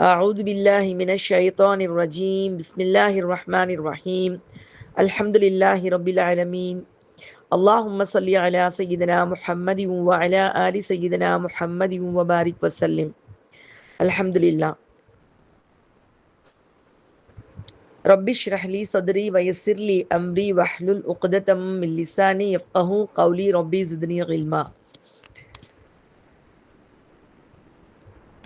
أعوذ بالله من الشيطان الرجيم. بسم الله الرحمن الرحيم. الحمد لله رب العالمين. اللهم صل على سيدنا محمد وعلى آل سيدنا محمد وبارك وسلم. الحمد لله. رب اشرح لي صدري ويسر لي أمري واحلل عقدة من لساني يفقه قولي. ربي زدني علما.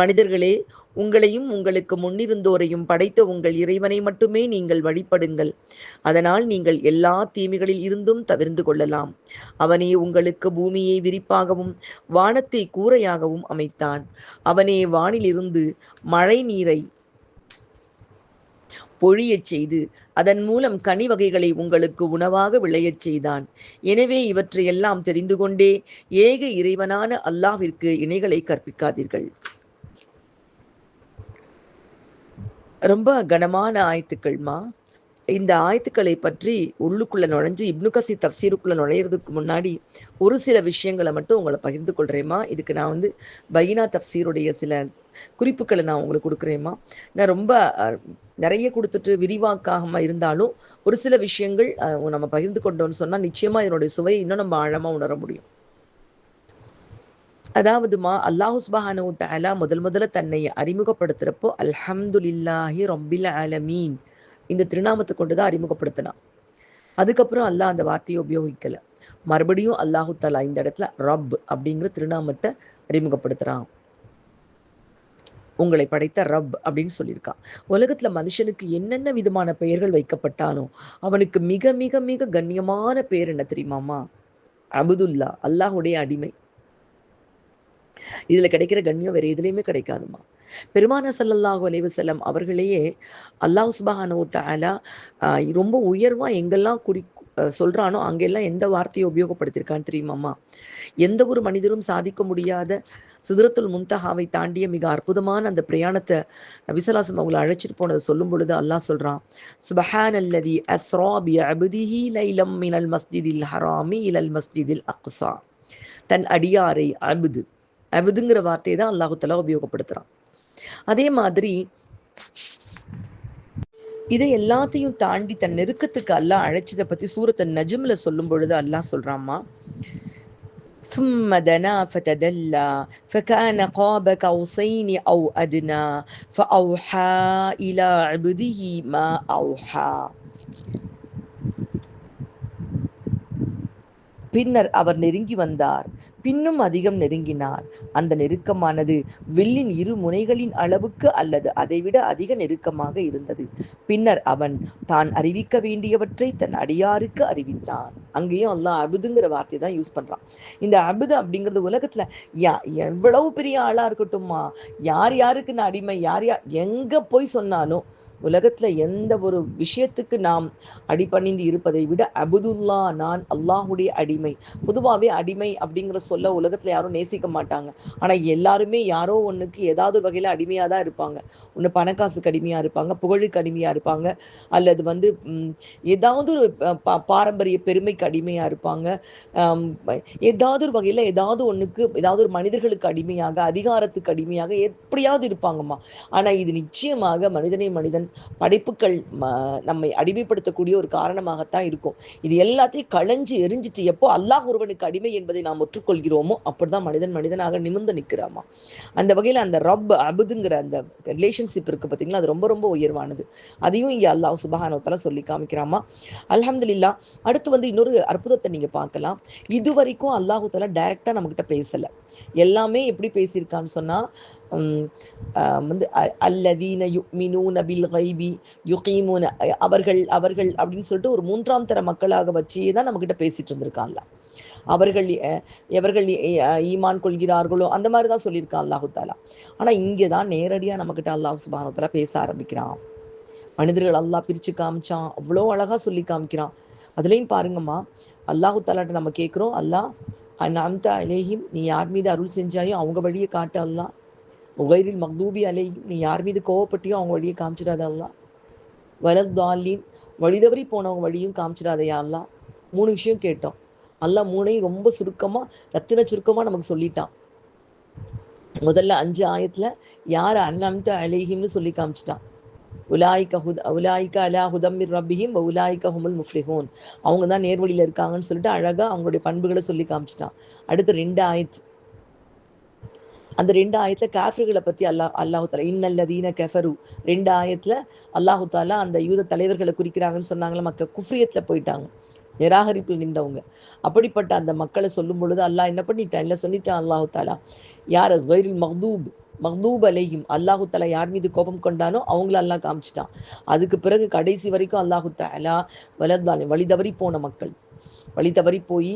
மனிதர்களே உங்களையும் உங்களுக்கு முன்னிருந்தோரையும் படைத்த உங்கள் இறைவனை மட்டுமே நீங்கள் வழிபடுங்கள். அதனால் நீங்கள் எல்லா தீமைகளில் இருந்தும் தவிர்ந்து கொள்ளலாம். அவனே உங்களுக்கு பூமியை விரிப்பாகவும் வானத்தை கூரையாகவும் அமைத்தான். அவனே வானிலிருந்து மழை நீரை பொழியச் செய்து அதன் மூலம் கனி வகைகளை உங்களுக்கு உணவாக விளையச் செய்தான். எனவே இவற்றையெல்லாம் தெரிந்து கொண்டே ஏக இறைவனான அல்லாவிற்கு இணைகளை கற்பிக்காதீர்கள். ரொம்ப கனமான ஆயத்துக்கள்மா இந்த ஆயத்துக்களை பற்றி உள்ளுக்குள்ளே நுழைஞ்சு இப்னு கசி தப்சீருக்குள்ளே நுழையிறதுக்கு முன்னாடி ஒரு சில விஷயங்களை மட்டும் உங்களை பகிர்ந்து கொள்கிறேம்மா இதுக்கு நான் வந்து பைனா தப்சீருடைய சில குறிப்புகளை நான் உங்களுக்கு கொடுக்குறேம்மா நான் ரொம்ப நிறைய கொடுத்துட்டு விரிவாக்காம இருந்தாலும் ஒரு சில விஷயங்கள் நம்ம பகிர்ந்து கொண்டோன்னு சொன்னால் நிச்சயமாக இதனுடைய சுவை இன்னும் நம்ம ஆழமாக உணர முடியும். அதாவதுமா அல்லாஹு சுபஹானு தாலா முதல் முதல்ல தன்னை அறிமுகப்படுத்துறப்போ அல்ஹம்துலில்லாஹி ரொம்பில் ஆலமீன். இந்த திருநாமத்தை கொண்டுதான் அறிமுகப்படுத்தினான். அதுக்கப்புறம் அல்லாஹ் அந்த வார்த்தையை உபயோகிக்கல. மறுபடியும் அல்லாஹு தாலா இந்த இடத்துல ரப் அப்படிங்கிற திருநாமத்தை அறிமுகப்படுத்துறான். உங்களை படைத்த ரப் அப்படின்னு சொல்லியிருக்கான். உலகத்துல மனுஷனுக்கு என்னென்ன விதமான பெயர்கள் வைக்கப்பட்டாலும் அவனுக்கு மிக மிக மிக கண்ணியமான பெயர் என்ன தெரியுமாமா? அபுதுல்லா அல்லாஹுடைய அடிமை. இதுல கிடைக்கிற கண்ணியம் வேற எதுலேயுமே கிடைக்காதுமா பெருமான சல்லல்லாஹு அலைவசல்லம் அவர்களையே அல்லாஹ் சுபஹானோ தாலா ரொம்ப உயர்வா எங்கெல்லாம் குறி சொல்றானோ அங்கெல்லாம் எந்த வார்த்தையை உபயோகப்படுத்திருக்கான்னு தெரியுமாம்மா? எந்த ஒரு மனிதரும் சாதிக்க முடியாத சிதறத்துல் முந்தஹாவை தாண்டிய மிக அற்புதமான அந்த பிரயாணத்தை விசலாசம் அவங்களை அழைச்சிட்டு போனதை சொல்லும் பொழுது அல்லாஹ் சொல்றான் சுபஹான் அல்லதி அஸ்ரா பி அபுதிஹி லைலம் மினல் மஸ்ஜிதில் ஹராமி இலல் மஸ்ஜிதில் அக்ஸா. தன் அடியாரை அபுது அபுதுங்கிற வார்த்தையை தான் அல்லாஹுத்தலா உபயோகப்படுத்துறான் அதே மாதிரி இதை எல்லாத்தையும் தாண்டி தன் நெருக்கத்துக்கு அல்லாஹ் அழைச்சதை பத்தி சூரத்தை நஜும்ல சொல்லும் பொழுது அல்லாஹ் சொல்றாமா ثم دنا فتدلى فكان قاب قوسين أو أدنى فأوحى إلى عبده ما أوحى பின்னர் அவர் நெருங்கி வந்தார். பின்னும் அதிகம் நெருங்கினார். அந்த நெருக்கமானது வில்லின் இரு முனைகளின் அளவுக்கு அல்லது அதைவிட அதிக நெருக்கமாக இருந்தது. பின்னர் அவன் தான் அறிவிக்க வேண்டியவற்றை தன் அடியாருக்கு அறிவித்தான். அங்கேயும் அல்லாஹ் அபுதுங்கிற வார்த்தை தான் யூஸ் பண்றான். இந்த அபுது அப்படிங்கிறது உலகத்துல யா எவ்வளவு பெரிய ஆளா இருக்கட்டும்மா? யார் யாருக்கு நான் அடிமை? யார் யார் எங்க போய் சொன்னாலும் உலகத்துல எந்த ஒரு விஷயத்துக்கு நாம் அடிபணிந்து இருப்பதை விட அபுதுல்லா நான் அல்லாஹுடைய அடிமை. பொதுவாகவே அடிமை அப்படிங்கிற சொல்ல உலகத்துல யாரும் நேசிக்க மாட்டாங்க. ஆனா எல்லாருமே யாரோ ஒன்றுக்கு ஏதாவது வகையில அடிமையா தான் இருப்பாங்க. ஒன்று பணக்காசுக்கு அடிமையா இருப்பாங்க புகழுக்கு அடிமையா இருப்பாங்க அல்லது வந்து ஏதாவது ஒரு பாரம்பரிய பெருமைக்கு அடிமையா இருப்பாங்க. ஏதாவது ஒரு வகையில ஏதாவது ஒன்றுக்கு ஏதாவது ஒரு மனிதர்களுக்கு அடிமையாக அதிகாரத்துக்கு அடிமையாக எப்படியாவது இருப்பாங்கம்மா. ஆனா இது நிச்சயமாக மனிதனை மனிதன் படைப்புகள் நம்மை அடிமைப்படுத்தக்கூடிய ஒரு காரணமாகத்தான் இருக்கும். இது எல்லாத்தையும் களைஞ்சு எரிஞ்சிட்டு எப்போ அல்லாஹ் ஒருவனுக்கு அடிமை என்பதை நாம் ஒற்றுக்கொள்கிறோமோ அப்படிதான் மனிதன் மனிதனாக நிமிர்ந்து நிற்கிறாமா? அந்த வகையில் அந்த ரப் அபுதுங்கிற அந்த ரிலேஷன்ஷிப் இருக்கு பார்த்தீங்களா? அது ரொம்ப ரொம்ப உயர்வானது. அதையும் இங்கே அல்லாஹ் சுபஹானோத்தலாம் சொல்லி காமிக்கிறாமா? அல்ஹம்துலில்லா அடுத்து வந்து இன்னொரு அற்புதத்தை நீங்கள் பார்க்கலாம். இது வரைக்கும் அல்லாஹு தலா டைரக்டா நம்மகிட்ட பேசலை. எல்லாமே எப்படி பேசியிருக்கான்னு சொன்னா வந்து அல்லதீன யுக்மினூன பில் கைபி யுகீமூன அவர்கள் அவர்கள் அப்படின்னு சொல்லிட்டு ஒரு மூன்றாம் தர மக்களாக வச்சே தான் நம்மக்கிட்ட பேசிட்டு இருந்திருக்கான்ல அவர்கள் எவர்கள் ஈமான் கொள்கிறார்களோ அந்த மாதிரி தான் சொல்லியிருக்கான் அல்லாஹு தாலா ஆனால் இங்கே தான் நேரடியாக நம்மக்கிட்ட அல்லாஹ் சுபானத்தாலா பேச ஆரம்பிக்கிறான் மனிதர்கள் அல்லாஹ் பிரித்து காமிச்சான் அவ்வளோ அழகாக சொல்லி காமிக்கிறான் அதுலேயும் பாருங்கம்மா அல்லாஹு தாலாட்ட நம்ம கேட்குறோம் அல்லாஹ் அந்த அலேஹிம் நீ யார் மீது அருள் செஞ்சாயோ அவங்க வழியை காட்டு அல்லா உகைரில் மக்தூபி அலை நீ யார் மீது கோவப்பட்டியோ அவங்க வழியை காமிச்சிடாத அல்லா வலத் வழிதவறி போனவங்க வழியும் காமிச்சிடாதையா அல்லா மூணு விஷயம் கேட்டோம். அல்லா மூணையும் ரொம்ப சுருக்கமா ரத்தின சுருக்கமா நமக்கு சொல்லிட்டான். முதல்ல அஞ்சு ஆயத்துல யார் அண்ணம்த அலேஹிம்னு சொல்லி காமிச்சிட்டான். உலாய்க ஹுத் உலாய்க அலா ஹுதம்மிர் ரப்பிஹிம் உலாய்க ஹுமுல் முஃப்ளிஹூன் அவங்க தான் நேர்வழியில் இருக்காங்கன்னு சொல்லிட்டு அழகாக அவங்களுடைய பண்புகளை சொல்லி காமிச்சிட்டான். அடுத்து ரெண்டு ஆயத்து அந்த ரெண்டு ஆயத்துல காஃபிர்களை பத்தி அல்லாஹ் அல்லாஹு தாலா இன்னல்லதீன கெஃபரு. ரெண்டு ஆயத்துல அல்லாஹு தாலா அந்த யூத தலைவர்களை குறிக்கிறாங்கன்னு சொன்னாங்களே மக்கள் குஃப்ரியத்துல போயிட்டாங்க. நிராகரிப்பில் நின்றவங்க. அப்படிப்பட்ட அந்த மக்களை சொல்லும் பொழுது அல்லாஹ் என்ன பண்ணிட்டான்? இல்லை சொல்லிட்டான் அல்லாஹு தாலா யார் வைரில் மஹ்தூப் மஹ்தூப் அலையும் அல்லாஹு தாலா யார் மீது கோபம் கொண்டானோ அவங்கள அல்லாஹ் காமிச்சிட்டான். அதுக்கு பிறகு கடைசி வரைக்கும் அல்லாஹு தாலா வலதாலே வழி தவறி போன மக்கள். வழி தவறி போய்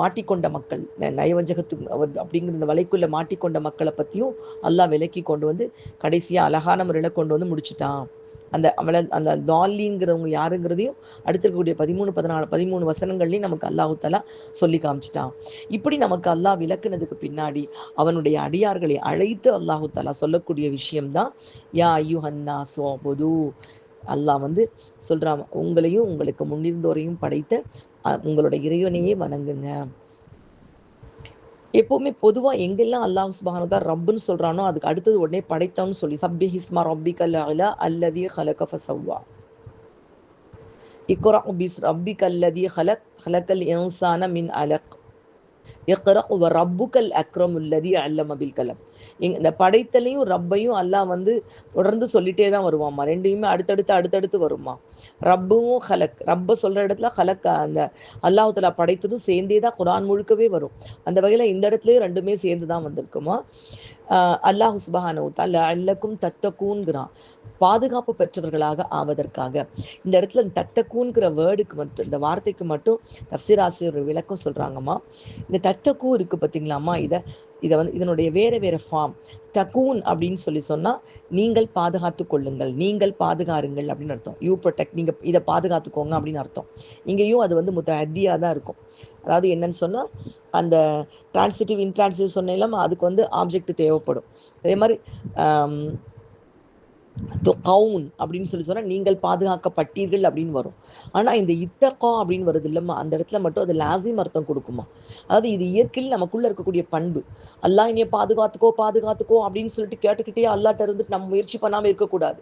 மாட்டிக்கொண்ட மக்கள் நயவஞ்சகத்து அப்படிங்கிற இந்த வலைக்குள்ள மாட்டிக்கொண்ட மக்களை பற்றியும் அல்லாஹ் விலக்கி கொண்டு வந்து கடைசியாக அழகான முறையில் கொண்டு வந்து முடிச்சுட்டான். அந்த அவளை அந்த தாலிங்கிறவங்க யாருங்கிறதையும் அடுத்திருக்கக்கூடிய பதிமூணு பதினாலு பதிமூணு வசனங்கள்லையும் நமக்கு அல்லாஹுத்தாலா சொல்லி காமிச்சிட்டான். இப்படி நமக்கு அல்லாஹ் விளக்குனதுக்கு பின்னாடி அவனுடைய அடியார்களை அழைத்து அல்லாஹுத்தாலா சொல்லக்கூடிய விஷயம்தான் யா ஐயுஹன்னா சோபுது அல்லாஹ் வந்து சொல்றான் உங்களையும் உங்களுக்கு முன்னிருந்தோரையும் படைத்த உங்களோட இறைவனையே வணங்குங்க. எப்பவுமே பொதுவா எங்கெல்லாம் அல்லாஹ் சுபானதா ரப்புன்னு சொல்றானோ அதுக்கு அடுத்தது உடனே படைத்தோம்னு சொல்லி சப்பி ஹிஸ்மா ரப்பி கல்ல அல்லதி ஹலக ஃபசவ்வா. இக்குரா பிஸ் ரப்பி கல்லதி ஹலக் ஹலக்கல் இன்சான மின் அலக். இக்ரா ரப்புக்கல் அக்ரம் உள்ளதி அல்லம் அபில் கலம். இந்த படைத்தலையும் ரப்பையும் அல்லாஹ் வந்து தொடர்ந்து சொல்லிட்டே தான் வருவாம்மா. ரெண்டையுமே அடுத்தடுத்து அடுத்தடுத்து வருமா ரப்பவும் ஹலக். ரப்ப சொல்ற இடத்துல ஹலக் அந்த அல்லாஹத்துல படைத்ததும் சேர்ந்தே தான் குரான் முழுக்கவே வரும். அந்த வகையில இந்த இடத்துலயும் ரெண்டுமே சேர்ந்து தான் வந்திருக்குமா அல்லாஹு சுபஹானு தல்ல அல்லக்கும் தத்தக்கூன்கிறான் பாதுகாப்பு பெற்றவர்களாக ஆவதற்காக. இந்த இடத்துல தத்தக்கூங்கிற வேர்டுக்கு மட்டும் இந்த வார்த்தைக்கு மட்டும் தப்சிராசியர் விளக்கம் சொல்றாங்கம்மா. இந்த தத்தக்கூ இருக்கு பார்த்தீங்களாம்மா இதை இதை வந்து இதனுடைய வேற வேற ஃபார்ம் தகூன் அப்படின்னு சொல்லி சொன்னா நீங்கள் பாதுகாத்து கொள்ளுங்கள் நீங்கள் பாதுகாருங்கள் அப்படின்னு அர்த்தம். யூ ப்ரொடெக்ட் நீங்க இதை பாதுகாத்துக்கோங்க அப்படின்னு அர்த்தம். இங்கேயும் அது வந்து முத்த அத்தியா தான் இருக்கும். அதாவது என்னன்னு சொன்னால் அந்த டிரான்சிட்டிவ் இன்ட்ரான்சிட்டிவ் சொன்னேன் அதுக்கு வந்து ஆப்ஜெக்ட் தேவைப்படும். அதே மாதிரி கவுன் அப்படின்னு சொல்லி சொன்னா நீங்கள் பாதுகாக்கப்பட்டீர்கள் அப்படின்னு வரும். ஆனா இந்த இத்தகா அப்படின்னு வருது இல்லம்மா அந்த இடத்துல மட்டும் அது லாசிம் அர்த்தம் கொடுக்குமா? அதாவது இது இயற்கையில் நமக்குள்ள இருக்கக்கூடிய பண்பு. அல்லா என்னைய பாதுகாத்துக்கோ பாதுகாத்துக்கோ அப்படின்னு சொல்லிட்டு கேட்டுக்கிட்டே அல்லாட்ட இருந்துட்டு நம்ம முயற்சி பண்ணாமல் இருக்கக்கூடாது.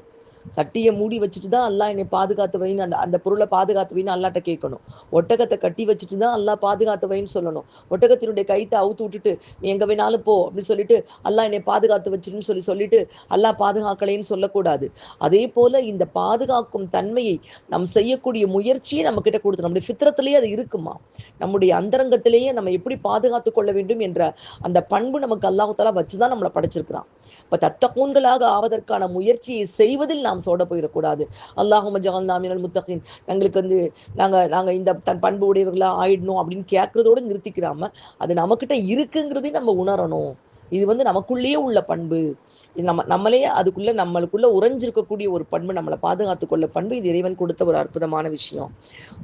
சட்டியை மூடி வச்சுட்டு தான் அல்லா என்னை பாதுகாத்து வைன்னு அந்த அந்த பொருளை பாதுகாத்து வைன்னு அல்லாட்ட கேட்கணும். ஒட்டகத்தை கட்டி வச்சுட்டு தான் அல்லா பாதுகாத்து வைன்னு சொல்லணும். ஒட்டகத்தினுடைய கைத்தை அவுத்து விட்டுட்டு நீ எங்க வேணாலும் போ அப்படின்னு சொல்லிட்டு அல்லா என்னை பாதுகாத்து வச்சிருன்னு சொல்லி சொல்லிட்டு அல்லா பாதுகாக்கலைன்னு சொல்லக்கூடாது. அதே போல இந்த பாதுகாக்கும் தன்மையை நம் செய்யக்கூடிய முயற்சியை நம்ம கிட்ட கொடுத்து நம்முடைய சித்திரத்திலேயே அது இருக்குமா? நம்முடைய அந்தரங்கத்திலேயே நம்ம எப்படி பாதுகாத்து கொள்ள வேண்டும் என்ற அந்த பண்பு நமக்கு அல்லாஹாலா வச்சுதான் நம்மளை படைச்சிருக்கிறான். இப்ப தத்தகூன்களாக ஆவதற்கான முயற்சியை செய்வதில் நாம் சோட போயிடக்கூடாது. அல்லாஹும் ஜகல்நாமினல் முத்தகின். எங்களுக்கு வந்து நாங்கள் நாங்கள் இந்த தன் பண்பு உடையவர்களாக ஆயிடணும் அப்படின்னு கேட்கறதோட நிறுத்திக்கிறாம அது நம்மக்கிட்ட இருக்குங்கிறதையும் நம்ம உணரணும். இது வந்து நமக்குள்ளேயே உள்ள பண்பு. இது நம்ம நம்மளே அதுக்குள்ள நம்மளுக்குள்ள உறைஞ்சிருக்கக்கூடிய ஒரு பண்பு நம்மளை பாதுகாத்து கொள்ள பண்பு இது இறைவன் கொடுத்த ஒரு அற்புதமான விஷயம்.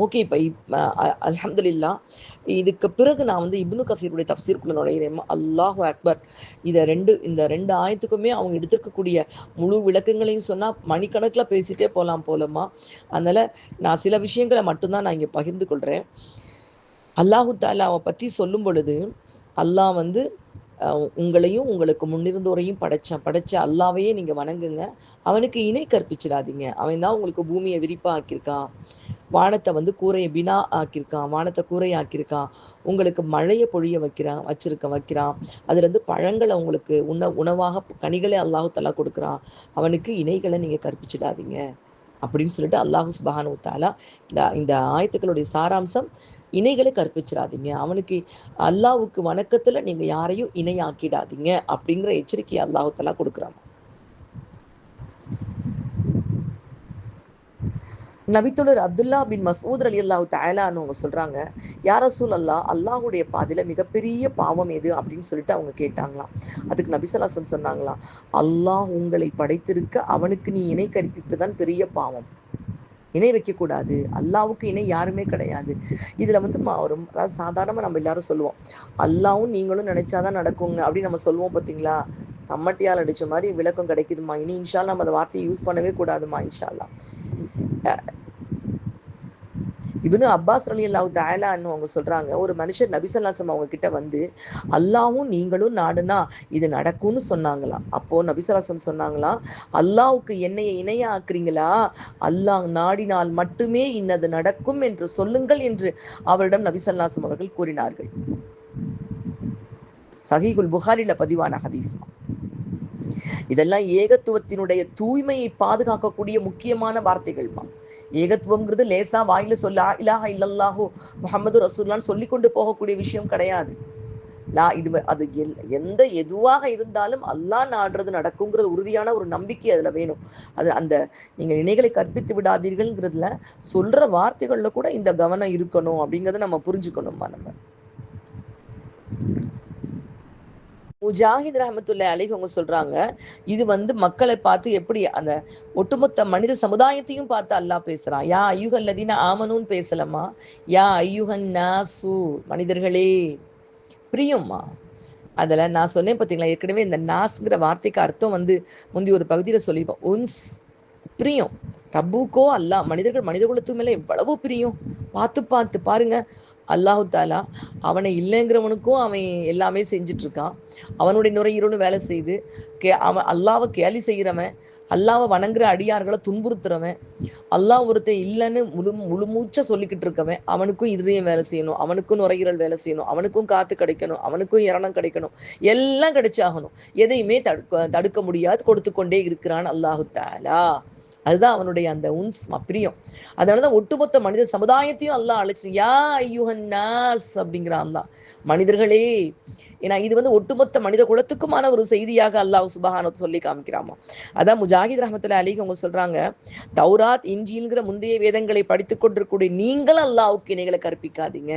ஓகே இப்போ அலமதுல்லா இதுக்கு பிறகு நான் வந்து இப்னு கசீருடைய தப்சீருக்குள்ள நுழையிறேன். அல்லாஹ் அக்பர். இதை ரெண்டு இந்த ரெண்டு ஆயத்துக்குமே அவங்க எடுத்திருக்கக்கூடிய முழு விளக்கங்களையும் சொன்னா மணிக்கணக்கில் பேசிட்டே போகலாம் போலமா அதனால நான் சில விஷயங்களை மட்டும்தான் நான் இங்கே பகிர்ந்து கொள்றேன். அல்லாஹு தாலாவை பத்தி சொல்லும் பொழுது அல்லாஹ் வந்து உங்களையும் உங்களுக்கு முன்னிருந்தோரையும் படைச்சான் படைச்ச அல்லாவையே நீங்க வணங்குங்க. அவனுக்கு இணை கற்பிச்சிடாதீங்க. அவன் தான் உங்களுக்கு பூமியை விரிப்பா ஆக்கியிருக்கான் வானத்தை வந்து கூரையை பினா ஆக்கியிருக்கான் வானத்தை கூரை ஆக்கியிருக்கான் உங்களுக்கு மழையை பொழிய வைக்கிறான் வச்சிருக்க வைக்கிறான். அதுல இருந்து பழங்களை உங்களுக்கு உண உணவாக கனிகளை அல்லாஹு தலா கொடுக்குறான். அவனுக்கு இணைகளை நீங்க கற்பிச்சிடாதீங்க. அப்படின்னு சொல்லிட்டு அல்லாஹு சுபஹானு தாலா இந்த இந்த ஆயத்துக்களுடைய சாராம்சம் இணைகளை கற்பிச்சிடாதீங்க. அவனுக்கு அல்லாவுக்கு வணக்கத்துல நீங்க யாரையும் இணையாக்கிடாதீங்க அப்படிங்கிற எச்சரிக்கை அல்லாஹு கொடுக்குறாங்க நபித்துலர் அப்துல்லா பின் மசூத் அலி அல்லாஹு தயலான்னு அவங்க சொல்றாங்க யார சூல் அல்லா அல்லாஹுடைய பாதையில மிகப்பெரிய பாவம் எது? அப்படின்னு சொல்லிட்டு அவங்க கேட்டாங்களாம். அதுக்கு நபிசலாசம் சொன்னாங்களாம் அல்லாஹ் உங்களை படைத்திருக்க அவனுக்கு நீ இணை கற்பிப்பு தான் பெரிய பாவம். இணை வைக்கக்கூடாது. அல்லாவுக்கு இணை யாருமே கிடையாது. இதில் வந்து ரொம்ப அதாவது சாதாரணமாக நம்ம எல்லாரும் சொல்லுவோம். அல்லாவும் நீங்களும் நினைச்சாதான் நடக்குங்க அப்படின்னு நம்ம சொல்லுவோம் பார்த்தீங்களா சம்மட்டியால் அடித்த மாதிரி விளக்கம் கிடைக்குதுமா இனி இன்ஷால்லா நம்ம அந்த வார்த்தையை யூஸ் பண்ணவே கூடாதுமா இன்ஷால்லா. இவனு அப்பாஸ் அலி அல்லாஹ் தயாலான்னு அவங்க சொல்றாங்க ஒரு மனுஷர் நபிசல்லாசம் அவங்க கிட்ட வந்து அல்லாவும் நீங்களும் நாடுனா இது நடக்கும்னு சொன்னாங்களாம். அப்போ நபிசல்லாசம் சொன்னாங்களாம் அல்லாவுக்கு என்னைய இணையாக்குறீங்களா? அல்லாஹ் நாடினால் மட்டுமே இன்னது நடக்கும் என்று சொல்லுங்கள் என்று அவரிடம் நபிசல்லாசம் அவர்கள் கூறினார்கள். சஹீகுல் புகாரில பதிவான ஹதீஸ்மா இதெல்லாம் ஏகத்துவத்தினுடைய தூய்மையை பாதுகாக்கக்கூடிய முக்கியமான வார்த்தைகள்மா ஏகத்துவம்ங்கிறது லேசா வாயில சொல்ல இலாஹா இல்லல்லாஹோ முகமது ரசூல்லான்னு சொல்லி கொண்டு போகக்கூடிய விஷயம் கிடையாது. லா இது அது எந்த எதுவாக இருந்தாலும் அல்லாஹ் நாடுறது நடக்குங்கிறது உறுதியான ஒரு நம்பிக்கை அதுல வேணும். அது அந்த நீங்கள் இணைகளை கற்பித்து விடாதீர்கள்ங்கிறதுல சொல்ற வார்த்தைகள்ல கூட இந்த கவனம் இருக்கணும் அப்படிங்கிறத நம்ம புரிஞ்சுக்கணுமா நம்ம? முஜாஹித் ரஹமத்துல்லா அலி அவங்க சொல்றாங்க இது வந்து மக்களை பார்த்து எப்படி அந்த ஒட்டுமொத்த மனித சமுதாயத்தையும் பார்த்து அல்லாஹ் பேசுறான். யா ஐயுகன் லதீன ஆமனுன்னு பேசலம்மா. யா ஐயுகன் நாசு மனிதர்களே பிரியம்மா. அதில் நான் சொன்னேன் பார்த்தீங்களா ஏற்கனவே இந்த நாஸ்ங்கிற வார்த்தைக்கு அர்த்தம் வந்து முந்தி ஒரு பகுதியில் சொல்லிப்போம் உன்ஸ் பிரியம். ரப்புக்கோ அல்லா மனிதர்கள் மனித குலத்துக்கு மேலே எவ்வளவோ பிரியம். பார்த்து பார்த்து பாருங்க அல்லாஹு தாலா அவனை இல்லைங்கிறவனுக்கும் அவன் எல்லாமே செஞ்சுட்டு இருக்கான் அவனுடைய நுரையீரலும் வேலை செய்து கே அவன் அல்லாவை கேலி செய்கிறவன் அல்லாவை வணங்குற அடியார்களை துன்புறுத்துறவன் அல்லாஹ் ஒருத்தன் இல்லைன்னு முழு முழுமூச்சா சொல்லிக்கிட்டு இருக்கவன் அவனுக்கும் இதயம் வேலை செய்யணும் அவனுக்கும் நுரையீரல் வேலை செய்யணும் அவனுக்கும் காத்து கிடைக்கணும் அவனுக்கும் இரணம் கிடைக்கணும் எல்லாம் கிடைச்சாகணும். எதையுமே தடுக்க தடுக்க முடியாது கொடுத்து கொண்டே இருக்கிறான் அல்லாஹு தாலா. அதுதான் அவனுடைய அந்த உன்ஸ் பிரியம். அதனாலதான் ஒட்டுமொத்த மனித சமுதாயத்தையும் அல்லாஹ் அழைச்சு யா ஐயுஹன்னாஸ் அப்படிங்கிறான் தான் மனிதர்களே ஏன்னா இது வந்து ஒட்டுமொத்த மனித குலத்துக்குமான ஒரு செய்தியாக அல்லாஹ் சுபஹானத்தை சொல்லி காமிக்கிறாமா. அதான் முஜாஹித் ரஹமத்துல அலி அவங்க சொல்றாங்க தௌராத் இஞ்சிங்கிற முந்தைய வேதங்களை படித்துக் கொண்டிருக்கக்கூடிய நீங்கள் அல்லாவுக்கு இணைகளை கற்பிக்காதீங்க.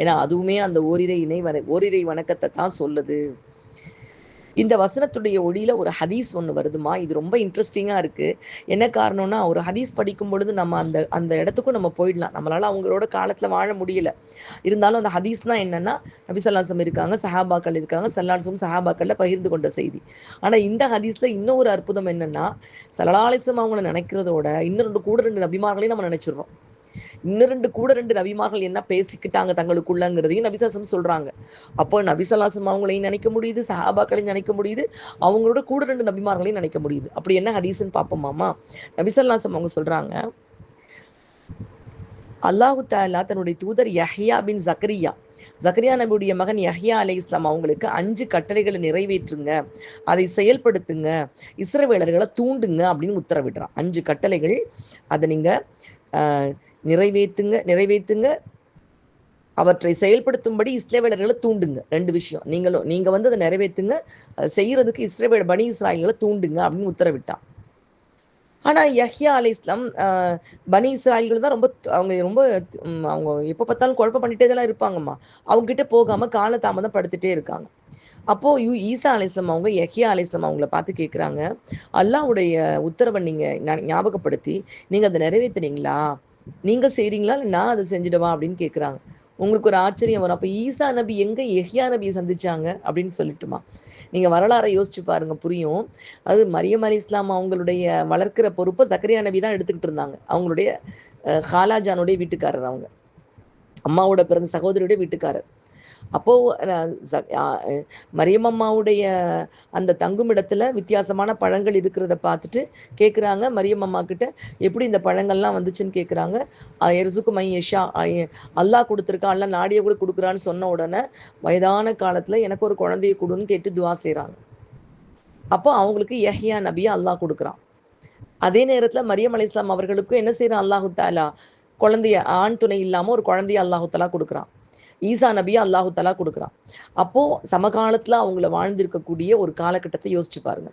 ஏன்னா அதுவுமே அந்த ஓரிரை இணை வன ஓரிரை வணக்கத்தை தான் சொல்லுது. இந்த வசனத்துடைய ஒளியில ஒரு ஹதீஸ் ஒன்று வருதுமா? இது ரொம்ப இன்ட்ரெஸ்டிங்கா இருக்கு. என்ன காரணம்னா ஒரு ஹதீஸ் படிக்கும் பொழுது நம்ம அந்த அந்த இடத்துக்கும் நம்ம போயிடலாம். நம்மளால அவங்களோட காலத்துல வாழ முடியல. இருந்தாலும் அந்த ஹதீஸ்னா என்னன்னா நபிசல்லாசம் இருக்காங்க சஹாபாக்கள் இருக்காங்க சல்லாசம் சஹாபாக்கள்ல பகிர்ந்து கொண்ட செய்தி. ஆனா இந்த ஹதீஸ்ல இன்னும் ஒரு அற்புதம் என்னன்னா சலலாலிசம் அவங்கள நினைக்கிறதோட இன்னும் ரெண்டு கூட ரெண்டு நபிமார்களையும் நம்ம நினச்சிடுறோம். இன்னும் ரெண்டு கூட ரெண்டு நபிமார்கள் என்ன பேசிக்கிட்டாங்க தங்களுக்குள்ளங்கிறதையும் நபிசாசம் சொல்றாங்க. அப்போ நபிசல்லாசம் அவங்களையும் நினைக்க முடியுது சஹாபாக்களையும் நினைக்க முடியுது அவங்களோட கூட ரெண்டு நபிமார்களையும் நினைக்க முடியுது. அப்படி என்ன ஹதீஸ்ன்னு பார்ப்போமாமா நபிசல்லாசம் அவங்க சொல்றாங்க அல்லாஹு தாலா தன்னுடைய தூதர் யஹ்யா பின் ஜக்கரியா ஜக்கரியா நபியுடைய மகன் யஹ்யா அலை இஸ்லாம் அவங்களுக்கு அஞ்சு கட்டளைகளை நிறைவேற்றுங்க அதை செயல்படுத்துங்க இஸ்ரவேலர்களை தூண்டுங்க அப்படின்னு உத்தரவிடுறான். அஞ்சு கட்டளைகள் அதை நீங்க நிறைவேற்றுங்க நிறைவேற்றுங்க. அவற்றை செயல்படுத்தும்படி இஸ்ரேவேலர்களை தூண்டுங்க. ரெண்டு விஷயம். நீங்களும் நீங்க வந்து அதை நிறைவேற்றுங்க. அதை செய்யறதுக்கு இஸ்ரேவேல் பனி இஸ்ராயல்களை தூண்டுங்க அப்படின்னு உத்தரவிட்டான். ஆனா யஹ்யா அலி இஸ்லாம் பனி இஸ்ராயல்கள் தான் ரொம்ப அவங்க ரொம்ப அவங்க எப்போ பார்த்தாலும் குழப்பம் பண்ணிட்டே தான் இருப்பாங்கம்மா. அவங்க கிட்ட போகாம கால தாமதம் படுத்துட்டே இருக்காங்க. அப்போ யூ ஈசா அலிஸ்லாம் அவங்க யஹ்யா அலிஸ்லாம் அவங்கள பார்த்து கேட்குறாங்க அல்லாவுடைய உத்தரவை நீங்க ஞாபகப்படுத்தி நீங்க அதை நிறைவேற்றுனீங்களா நீங்க செய்கிறீங்களா இல்லை நான் அதை செஞ்சிடவா? அப்படின்னு கேட்குறாங்க உங்களுக்கு ஒரு ஆச்சரியம் வரும். அப்போ ஈசா நபி எங்க எஹ்யா நபியை சந்திச்சாங்க? அப்படின்னு சொல்லிட்டுமா? நீங்க வரலாறை யோசிச்சு பாருங்க புரியும். அது மரியம் அலி இஸ்லாம் அவங்களுடைய வளர்க்கிற பொறுப்பை சக்கரியா நபி தான் எடுத்துக்கிட்டு இருந்தாங்க. அவங்களுடைய ஹாலாஜானுடைய வீட்டுக்காரர் அவங்க. அம்மாவோட பிறந்த சகோதரியுடைய வீட்டுக்காரர். அப்போ மரியம் அம்மாவுடைய அந்த தங்கும் இடத்துல வித்தியாசமான பழங்கள் இருக்கிறத பார்த்துட்டு கேட்குறாங்க மரியம் அம்மா கிட்ட எப்படி இந்த பழங்கள்லாம் வந்துச்சுன்னு கேட்குறாங்க எரிசுக்கு மை யஷா அல்லாஹ் கொடுத்துருக்கா அல்லா நாடிய கூட கொடுக்குறான்னு சொன்ன உடனே வயதான காலத்துல எனக்கு ஒரு குழந்தைய கொடுன்னு கேட்டு துவா செய்கிறாங்க அப்போ அவங்களுக்கு யஹ்யா நபியை அல்லாஹ் கொடுக்குறான். அதே நேரத்துல மரியம் அலி இஸ்லாம் அவர்களுக்கும் என்ன செய்யறான் அல்லாஹு தாலா குழந்தைய ஆண் துணை இல்லாம ஒரு குழந்தைய அல்லாஹு தாலா கொடுக்குறான். ஈசா நபியை அல்லாஹு தலா கொடுக்குறான். அப்போ சமகாலத்துல அவங்கள வாழ்ந்திருக்கக்கூடிய ஒரு காலகட்டத்தை யோசிச்சு பாருங்க.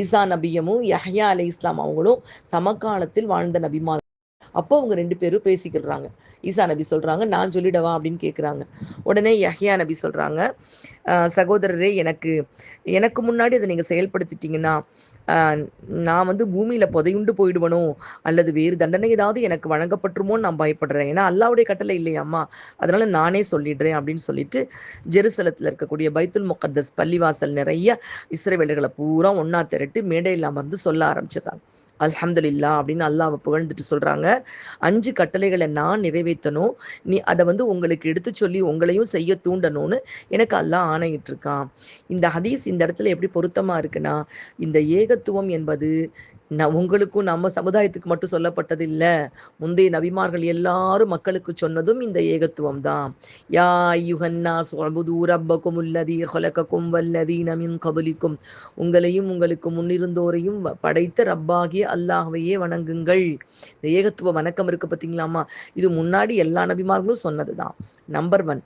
ஈசா நபியமும் யஹ்யா அலி இஸ்லாம் அவங்களும் சமகாலத்தில் வாழ்ந்த நபிமார் அப்போ அவங்க ரெண்டு பேரும் பேசிக்கிறாங்க. ஈசா நபி சொல்றாங்க நான் சொல்லிடவா? அப்படின்னு கேட்குறாங்க உடனே யஹ்யா நபி சொல்றாங்க சகோதரரே எனக்கு எனக்கு முன்னாடி அதை நீங்க செயல்படுத்திட்டீங்கன்னா நான் வந்து பூமியில புதையுண்டு போயிடுவனோ? அல்லது வேறு தண்டனை ஏதாவது எனக்கு வழங்கப்பட்டுருமோன்னு நான் பயப்படுறேன். ஏன்னா அல்லாவுடைய கட்டளை இல்லையாம்மா அதனால நானே சொல்லிடுறேன் அப்படின்னு சொல்லிட்டு ஜெருசலத்தில் இருக்கக்கூடிய பைத்துல் முகத்தஸ் பள்ளிவாசல் நிறைய இஸ்ரேவேலர்களை பூரா ஒன்னா திரட்டு மேடையில் அமர்ந்து சொல்ல ஆரம்பிச்சிருக்காங்க அல்ஹம்துலில்லா அப்படின்னு அல்லாவை புகழ்ந்துட்டு சொல்றாங்க. அஞ்சு கட்டளைகளை நான் நிறைவேற்றணும். நீ அதை வந்து உங்களுக்கு எடுத்து சொல்லி உங்களையும் செய்ய தூண்டணும்னு எனக்கு அல்லாஹ் ஆணையிட்டு இருக்கான் இந்த ஹதீஸ் இந்த இடத்துல எப்படி பொருத்தமா இருக்குன்னா இந்த ஏகத்துவம் என்பது உங்களுக்கும் நம்ம சமுதாயத்துக்கு மட்டும் சொல்லப்பட்டது இல்லை முந்தைய நபிமார்கள் எல்லாரும் மக்களுக்கு சொன்னதும் இந்த ஏகத்துவம் தான். யா யுகன்னா சொபுது ரப்பக்கும் உள்ளதி கொலக்கும் வல்லதி நமின் கபலிக்கும். உங்களையும் உங்களுக்கு முன்னிருந்தோரையும் படைத்த ரப்பாகிய அல்லாஹவையே வணங்குங்கள். இந்த ஏகத்துவ வணக்கம் இருக்கு பார்த்தீங்களாமா இது முன்னாடி எல்லா நபிமார்களும் சொன்னதுதான் நம்பர் ஒன்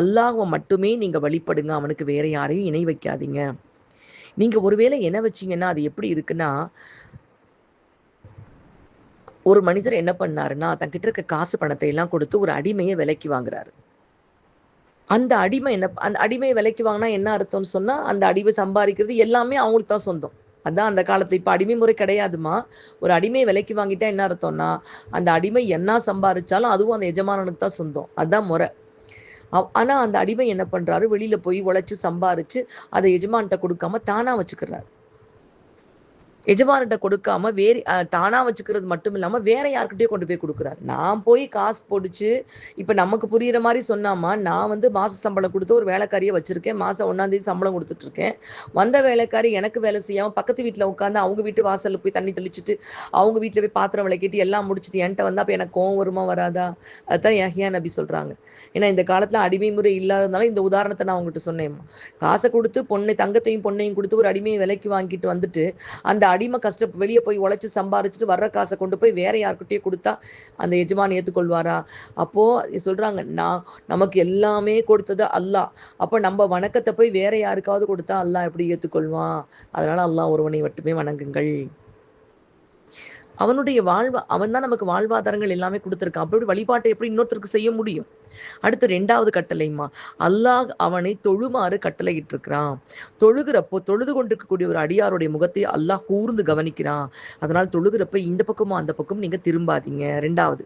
அல்லாஹவை மட்டுமே நீங்க வழிபடுங்க. அவனுக்கு வேற யாரையும் இணை வைக்காதீங்க. நீங்க ஒருவேளை என்ன வச்சீங்கன்னா அது எப்படி இருக்குன்னா ஒரு மனிதர் என்ன பண்ணாருன்னா தன்கிட்ட இருக்க காசு பணத்தை எல்லாம் கொடுத்து ஒரு அடிமையை விலைக்கு வாங்குறாரு. அந்த அடிமை என்ன அந்த அடிமையை விலைக்கு வாங்கினா என்ன அர்த்தம்னு சொன்னா அந்த அடிமை சம்பாதிக்கிறது எல்லாமே அவங்களுக்கு தான் சொந்தம். அதான் அந்த காலத்தில் இப்ப அடிமை முறை கிடையாதுமா? ஒரு அடிமையை விலைக்கு வாங்கிட்டா என்ன அர்த்தம்னா அந்த அடிமை என்ன சம்பாதிச்சாலும் அதுவும் அந்த எஜமானனுக்கு தான் சொந்தம். அதுதான் முறை. ஆனா அந்த அடிமை என்ன பண்றாரு? வெளியில போய் உழைச்சு சம்பாரிச்சு அதை எஜமான்கிட்ட கொடுக்காம தானா வச்சுக்கிறாரு. எஜமான்கிட்ட கொடுக்காம வேறு தானா வச்சுக்கிறது மட்டும் இல்லாம வேற யாருக்கிட்டயும் கொண்டு போய் கொடுக்குறாரு. நான் போய் காசு பொடிச்சு இப்ப நமக்கு புரியுற மாதிரி சொன்னாமா நான் வந்து மாச சம்பளம் கொடுத்து ஒரு வேலைக்காரியை வச்சிருக்கேன் மாசம் ஒன்னாம் தேதி சம்பளம் கொடுத்துட்டு இருக்கேன் வந்த வேலைக்காரி எனக்கு வேலை செய்யாம பக்கத்து வீட்டுல உட்காந்து அவங்க வீட்டு வாசல்ல போய் தண்ணி தெளிச்சுட்டு அவங்க வீட்டுல போய் பாத்திரம் விளக்கிட்டு எல்லாம் முடிச்சுட்டு என்கிட்ட வந்தா அப்ப எனக்கு கோவம் வருமா வராதா? அதுதான் யஹியா நபி சொல்றாங்க. ஏன்னா இந்த காலத்துல அடிமை முறை இல்லாததுனால இந்த உதாரணத்தை நான் உங்ககிட்ட சொன்னேன் காசை கொடுத்து பொண்ணை தங்கத்தையும் பொண்ணையும் கொடுத்து ஒரு அடிமையை விலைக்கு வாங்கிட்டு வந்துட்டு அந்த அடிமை கஷ்ட வெளியே போய் உழைச்சி சம்பாரிச்சுட்டு வர்ற காசை கொண்டு போய் வேற யாருக்கிட்டே கொடுத்தா அந்த எஜமான் ஏற்றுக்கொள்வாரா அப்போ சொல்றாங்க நான் நமக்கு எல்லாமே கொடுத்தது அல்லாஹ். அப்போ நம்ம வணக்கத்தை போய் வேற யாருக்காவது கொடுத்தா அல்லா எப்படி ஏற்றுக்கொள்வான் அதனால அல்லாஹ் ஒருவனை மட்டுமே வணங்குங்கள். அவனுடைய வாழ்வா அவன் தான் நமக்கு வாழ்வாதாரங்கள் எல்லாமே கொடுத்துருக்கான். அப்படி வழிபாட்டை எப்படி இன்னொருத்தருக்கு செய்ய முடியும்? அடுத்து ரெண்டாவது கட்டளைமா அல்லாஹ் அவனை தொழுமாறு கட்டளையிட்டு இருக்கிறான் தொழுகிறப்போ தொழுது கொண்டிருக்கக்கூடிய ஒரு அடியாருடைய முகத்தை அல்லாஹ் கூர்ந்து கவனிக்கிறான். அதனால் தொழுகிறப்ப இந்த பக்கமும் அந்த பக்கம் நீங்க திரும்பாதீங்க. ரெண்டாவது.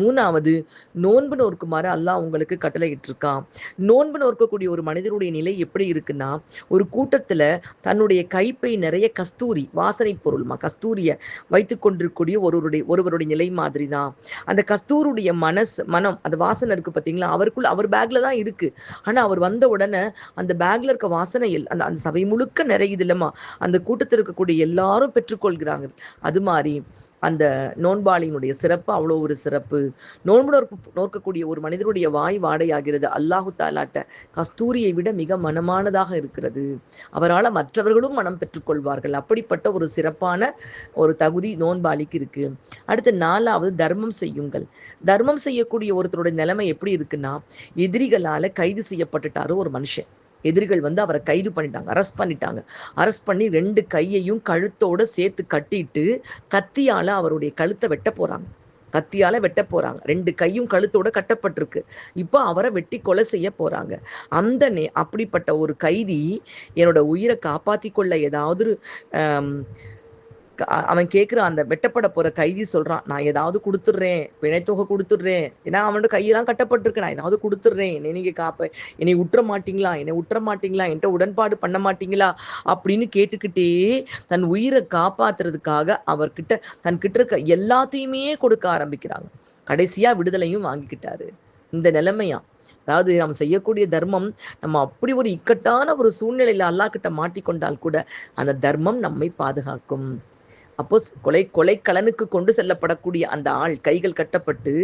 மூணாவது நோன்பு நோக்குமாறு அல்லாஹ் உங்களுக்கு கட்டளையிட்டு இருக்கான் நோன்பு நோக்கக்கூடிய ஒரு மனிதனுடைய நிலை எப்படி இருக்குன்னா ஒரு கூட்டத்துல தன்னுடைய கைப்பை நிறைய கஸ்தூரி வாசனை பொருள்மா கஸ்தூரிய வைத்து கொண்டிருக்கக்கூடிய ஒருவருடைய ஒருவருடைய நிலை மாதிரி தான் அந்த கஸ்தூருடைய மனசு மனம் அந்த வாசனை இருக்கு பார்த்தீங்களா அவருக்குள் அவர் பேக்ல தான் இருக்கு. ஆனா அவர் வந்த உடனே அந்த பேக்ல இருக்க வாசனையில் அந்த அந்த சபை முழுக்க நிறையுது இல்லம்மா. அந்த கூட்டத்தில் இருக்கக்கூடிய எல்லாரும் பெற்றுக்கொள்கிறாங்க. அது மாதிரி அந்த நோன்பாளியினுடைய சிறப்பு அவ்வளோ ஒரு சிறப்பு. நோன்பு நோக்கு நோக்கக்கூடிய ஒரு மனிதனுடைய வாய் வாடையாகிறது அல்லாஹு தாலாட்ட கஸ்தூரியை விட மிக மனமானதாக இருக்கிறது. அவரால் மற்றவர்களும் மனம் பெற்றுக்கொள்வார்கள். அப்படிப்பட்ட ஒரு சிறப்பான ஒரு தகுதி காலிக்கு இருக்கு. அடுத்து நாலாவது தர்மம் செய்யுங்கள். தர்மம் செய்யக்கூடிய ஒருத்தருடைய நிலைமை எப்படி இருக்குன்னா எதிரிகளால கைது செய்யப்பட்டுட்டாரு ஒரு மனுஷன். எதிரிகள் வந்து அவரை கைது பண்ணிட்டாங்க அரெஸ்ட் பண்ணிட்டாங்க. அரெஸ்ட் பண்ணி ரெண்டு கையையும் கழுத்தோட சேர்த்து கட்டிட்டு கத்தியால அவருடைய கழுத்தை வெட்ட போறாங்க. கத்தியால வெட்ட போறாங்க. ரெண்டு கையும் கழுத்தோட கட்டப்பட்டிருக்கு. இப்போ அவரை வெட்டி கொலை செய்ய போறாங்க. அந்த நே அப்படிப்பட்ட ஒரு கைதி என்னோட உயிரை காப்பாத்தி கொள்ள ஏதாவது அவன் கேட்குறான் அந்த வெட்டப்பட போற கைதி சொல்றான் நான் ஏதாவது கொடுத்துட்றேன் பிணைத்தொகை கொடுத்துட்றேன். ஏன்னா அவனோட கையெல்லாம் கட்டப்பட்டிருக்கு. நான் ஏதாவது கொடுத்துட்றேன். என்னை நீங்க காப்ப என்னை உற்ற மாட்டீங்களா? என்னை உற்ற மாட்டீங்களா? என்கிட்ட உடன்பாடு பண்ண மாட்டீங்களா? அப்படின்னு கேட்டுக்கிட்டே தன் உயிரை காப்பாத்துறதுக்காக அவர்கிட்ட தன் கிட்ட இருக்க எல்லாத்தையுமே கொடுக்க ஆரம்பிக்கிறாங்க. கடைசியா விடுதலையும் வாங்கிக்கிட்டாரு. இந்த நிலைமையா? அதாவது நாம் செய்யக்கூடிய தர்மம் நம்ம அப்படி ஒரு இக்கட்டான ஒரு சூழ்நிலையில அல்லா கிட்ட மாட்டிக்கொண்டால் கூட அந்த தர்மம் நம்மை பாதுகாக்கும். அப்போ கொலை கொலைக்கலனுக்கு கொண்டு செல்லப்படக்கூடிய அந்த ஆள் கைகள் கட்டப்பட்டு